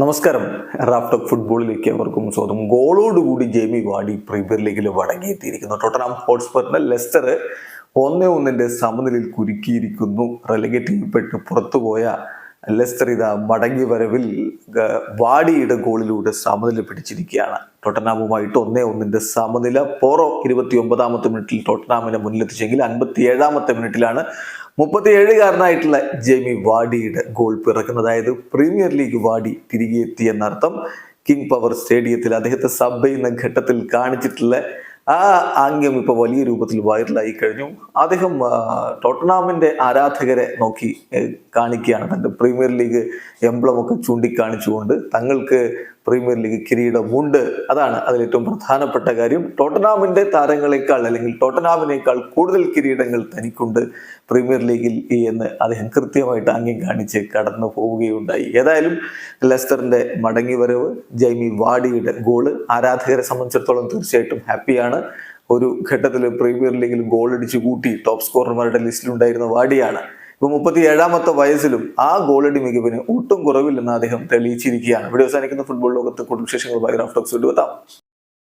നമസ്കാരം. റാഫ്റ്റോക്ക് ഫുട്ബോളിലേക്ക് അവർക്കും സ്വാഗതം. ഗോളോടുകൂടി ജെയ്മി വാടി പ്രീമിയർ ലീഗിൽ മടങ്ങിയെത്തിയിരിക്കുന്നു ടോട്ടനാം ഹോട്ട്സ്പോട്ടിന് ലെസ്റ്റർ ഒന്നേ ഒന്നിന്റെ സമനിലയിൽ കുരുക്കിയിരിക്കുന്നു. റെലഗേറ്റ് ചെയ്യപ്പെട്ട് പുറത്തുപോയ ലെസ്റ്റർ ഇതാ മടങ്ങി വരവിൽ വാടിയുടെ ഗോളിലൂടെ സമനില പിടിച്ചിരിക്കുകയാണ്. ടോട്ടനാമുമായിട്ട് ഒന്നേ ഒന്നിന്റെ സമനില. പോറോ ഇരുപത്തി ഒമ്പതാമത്തെ മിനിറ്റിൽ ടോട്ടനാമിനെ മുന്നിലെത്തിച്ചെങ്കിൽ അൻപത്തി ഏഴാമത്തെ മിനിറ്റിലാണ് മുപ്പത്തിയേഴുകാരനായിട്ടുള്ള ജെമി വാഡിയുടെ ഗോൾ പിറക്കുന്നത് അതായത് പ്രീമിയർ ലീഗ് വാഡി തിരികെ എത്തിയെന്നർത്ഥം. കിങ് പവർ സ്റ്റേഡിയത്തിൽ അദ്ദേഹത്തെ സബ് ചെയ്യുന്ന ഘട്ടത്തിൽ കാണിച്ചിട്ടുള്ള ആ ആംഗ്യം ഇപ്പൊ വലിയ രൂപത്തിൽ വൈറലായി കഴിഞ്ഞു. അദ്ദേഹം ടോട്ടനാമിന്റെ ആരാധകരെ നോക്കി കാണിക്കുകയാണ്. തന്റെ പ്രീമിയർ ലീഗ് എംബ്ലം ഒക്കെ ചൂണ്ടിക്കാണിച്ചുകൊണ്ട് തങ്ങൾക്ക് പ്രീമിയർ ലീഗ് കിരീടമുണ്ട്. അതാണ് അതിൽ ഏറ്റവും പ്രധാനപ്പെട്ട കാര്യം. ടോട്ടനാമിന്റെ താരങ്ങളെക്കാൾ അല്ലെങ്കിൽ ടോട്ടനാമിനേക്കാൾ കൂടുതൽ കിരീടങ്ങൾ തനിക്കുണ്ട് പ്രീമിയർ ലീഗിൽ എന്ന് അദ്ദേഹം കൃത്യമായിട്ട് ആംഗ്യം കാണിച്ച് കടന്നു പോവുകയുണ്ടായി. ഏതായാലും ലെസ്റ്ററിന്റെ മടങ്ങിവരവ് ജൈമി വാഡിയുടെ ഗോൾ ആരാധകരെ സംബന്ധിച്ചിടത്തോളം തീർച്ചയായിട്ടും ഹാപ്പിയാണ്. ഒരു ഘട്ടത്തിൽ പ്രീമിയർ ലീഗിൽ ഗോൾ അടിച്ചു കൂട്ടി ടോപ്പ് സ്കോറർമാരുടെ ലിസ്റ്റിലുണ്ടായിരുന്ന വാഡിയാണ് ഇപ്പൊ മുപ്പത്തി ഏഴാമത്തെ വയസ്സിലും ആ ഗോളടി മികവിന് ഒട്ടും കുറവില്ലെന്ന് അദ്ദേഹം തെളിയിച്ചിരിക്കുകയാണ്. ഇവിടെ അവസാനിക്കുന്ന ഫുട്ബോൾ ലോകത്ത് കൂടുതൽ വിശേഷങ്ങളുമായി റാഫ്റ്റോക്സ് എത്താം.